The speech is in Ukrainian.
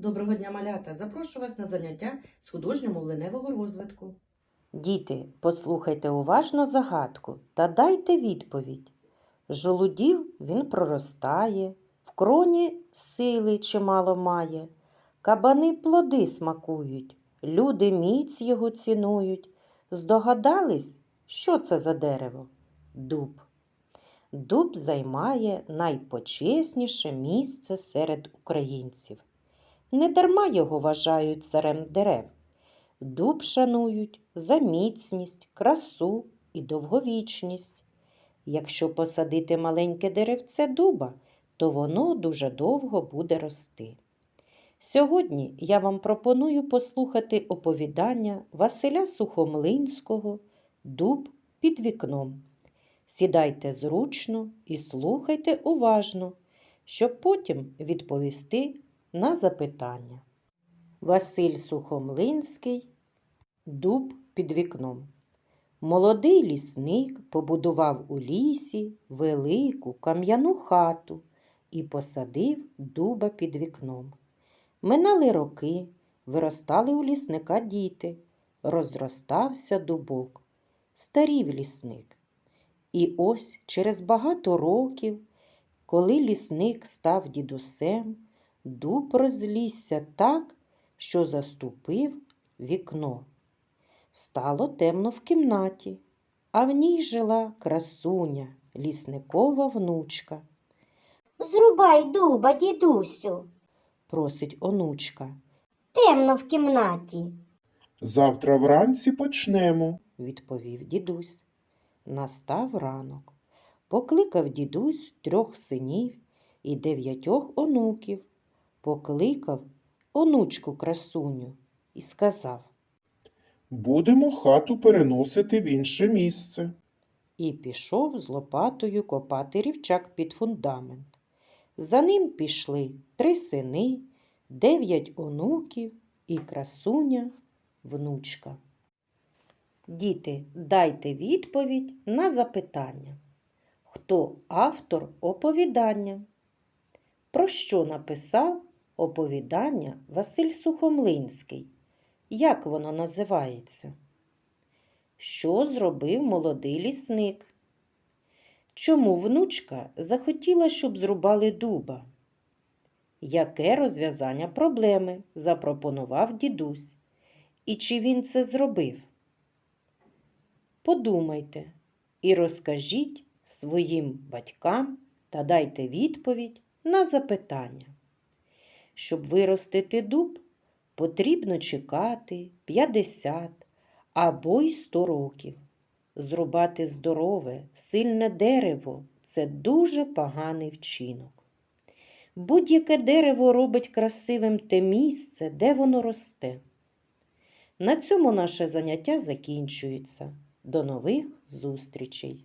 Доброго дня, малята! Запрошую вас на заняття з художньо-мовленевого розвитку. Діти, послухайте уважно загадку та дайте відповідь. Жолудів він проростає, в кроні сили чимало має, кабани плоди смакують, люди міць його цінують. Здогадались, що це за дерево? Дуб. Дуб займає найпочесніше місце серед українців. Недарма його вважають царем дерев. Дуб шанують за міцність, красу і довговічність. Якщо посадити маленьке деревце дуба, то воно дуже довго буде рости. Сьогодні я вам пропоную послухати оповідання Василя Сухомлинського Дуб під вікном. Сідайте зручно і слухайте уважно, щоб потім відповісти на запитання. Василь Сухомлинський Дуб під вікном. Молодий лісник побудував у лісі велику кам'яну хату і посадив дуба під вікном. Минали роки, виростали у лісника діти, розростався дубок, старів лісник. І ось через багато років, коли лісник став дідусем, дуб розлізся так, що заступив вікно. Стало темно в кімнаті, а в ній жила красуня, лісникова внучка. Зрубай дуба, дідусю, Просить онучка, темно в кімнаті. Завтра вранці почнемо. відповів дідусь. Настав ранок. Покликав дідусь трьох синів і дев'ятьох онуків. Покликав онучку красуню і сказав Будемо хату переносити в інше місце. і пішов з лопатою копати рівчак під фундамент. За ним пішли три сини, дев'ять онуків і красуня внучка. Діти, дайте відповідь на запитання. Хто автор оповідання? Про що написав оповідання Василь Сухомлинський? Як воно називається? Що зробив молодий лісник? Чому внучка захотіла, щоб зрубали дуба? Яке розв'язання проблеми запропонував дідусь? І чи він це зробив? Подумайте і розкажіть своїм батькам та дайте відповідь на запитання. Щоб виростити дуб, потрібно чекати 50 або й 100 років. Зрубати здорове, сильне дерево це дуже поганий вчинок. Будь-яке дерево робить красивим те місце, де воно росте. На цьому наше заняття закінчується. До нових зустрічей!